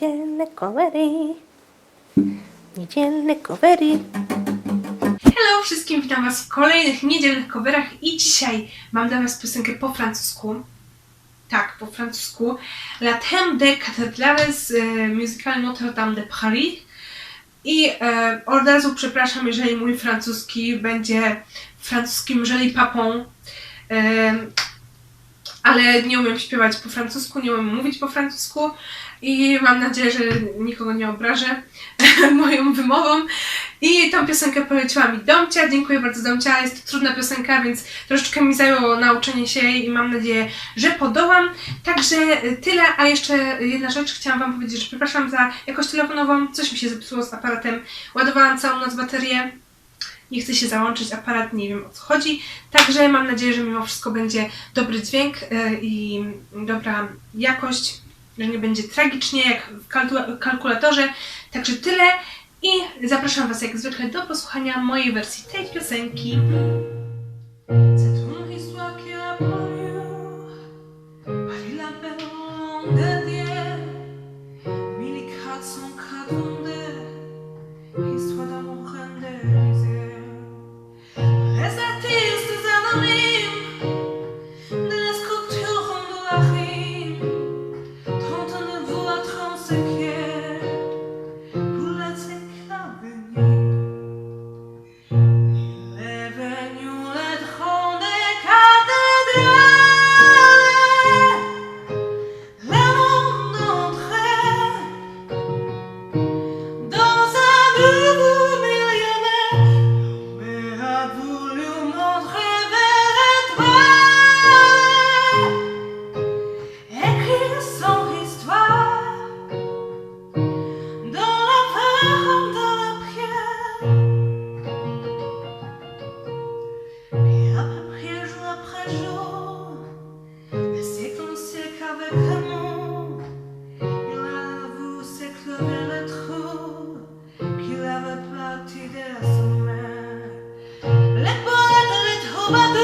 Niedzielne covery. Niedzielne covery. Hello wszystkim, witam Was w kolejnych niedzielnych coverach i dzisiaj mam dla Was piosenkę po francusku. Tak, po francusku. La Thème de Cathédrale z e, musicalu Notre Dame de Paris. I e, od razu przepraszam, jeżeli mój francuski będzie francuskim żelipapą. E, ale nie umiem śpiewać po francusku, nie umiem mówić po francusku i mam nadzieję, że nikogo nie obrażę moją wymową. I tą piosenkę poleciła mi Domcia. Dziękuję bardzo Domcia. Jest to trudna piosenka, więc troszeczkę mi zajęło nauczenie się jej i mam nadzieję, że podołam. Także tyle, a jeszcze jedna rzecz. Chciałam Wam powiedzieć, że przepraszam za jakość telefonową. Coś mi się zepsuło z aparatem. Ładowałam całą noc baterię. Nie chce się załączyć aparat, nie wiem o co chodzi. Także mam nadzieję, że mimo wszystko będzie dobry dźwięk y, i dobra jakość, że nie będzie tragicznie jak w kalku- kalkulatorze. Także tyle i zapraszam Was jak zwykle do posłuchania mojej wersji tej piosenki. Avec amour Il a vu s'éclairer le trou Qu'il avait parti de sa main. Les poètes les troubadours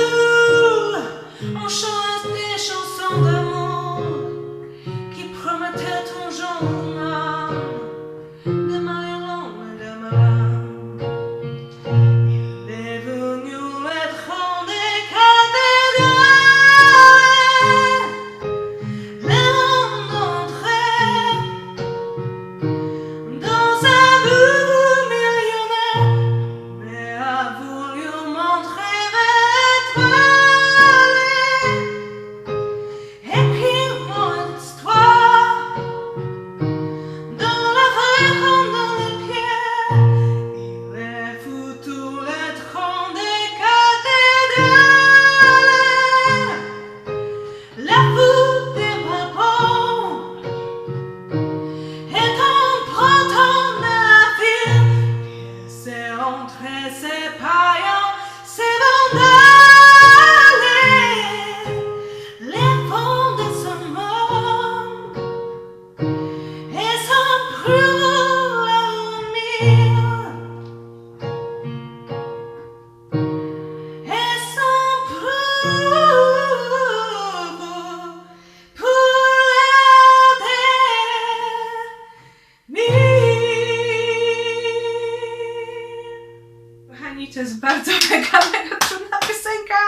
to jest bardzo mega, mega trudna piosenka.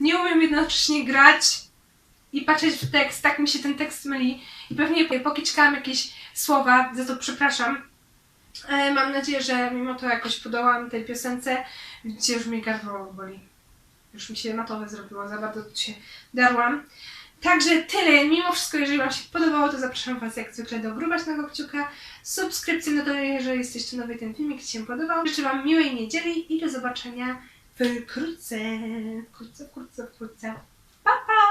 Nie umiem jednocześnie grać i patrzeć w tekst, tak mi się ten tekst myli i pewnie pokiczkałam jakieś słowa, za to przepraszam. E, Mam nadzieję, że mimo to jakoś podołam tej piosence. Widzicie, już mi gardło boli. Już mi się matowe zrobiło, za bardzo tu się darłam. Także tyle. Mimo wszystko, jeżeli Wam się podobało, to zapraszam Was jak zwykle do grubaśnego kciuka, subskrypcji na dole, jeżeli jesteście nowy ten filmik Ci się podobał. Życzę Wam miłej niedzieli i do zobaczenia wkrótce. Wkrótce, wkrótce, wkrótce. Pa, pa!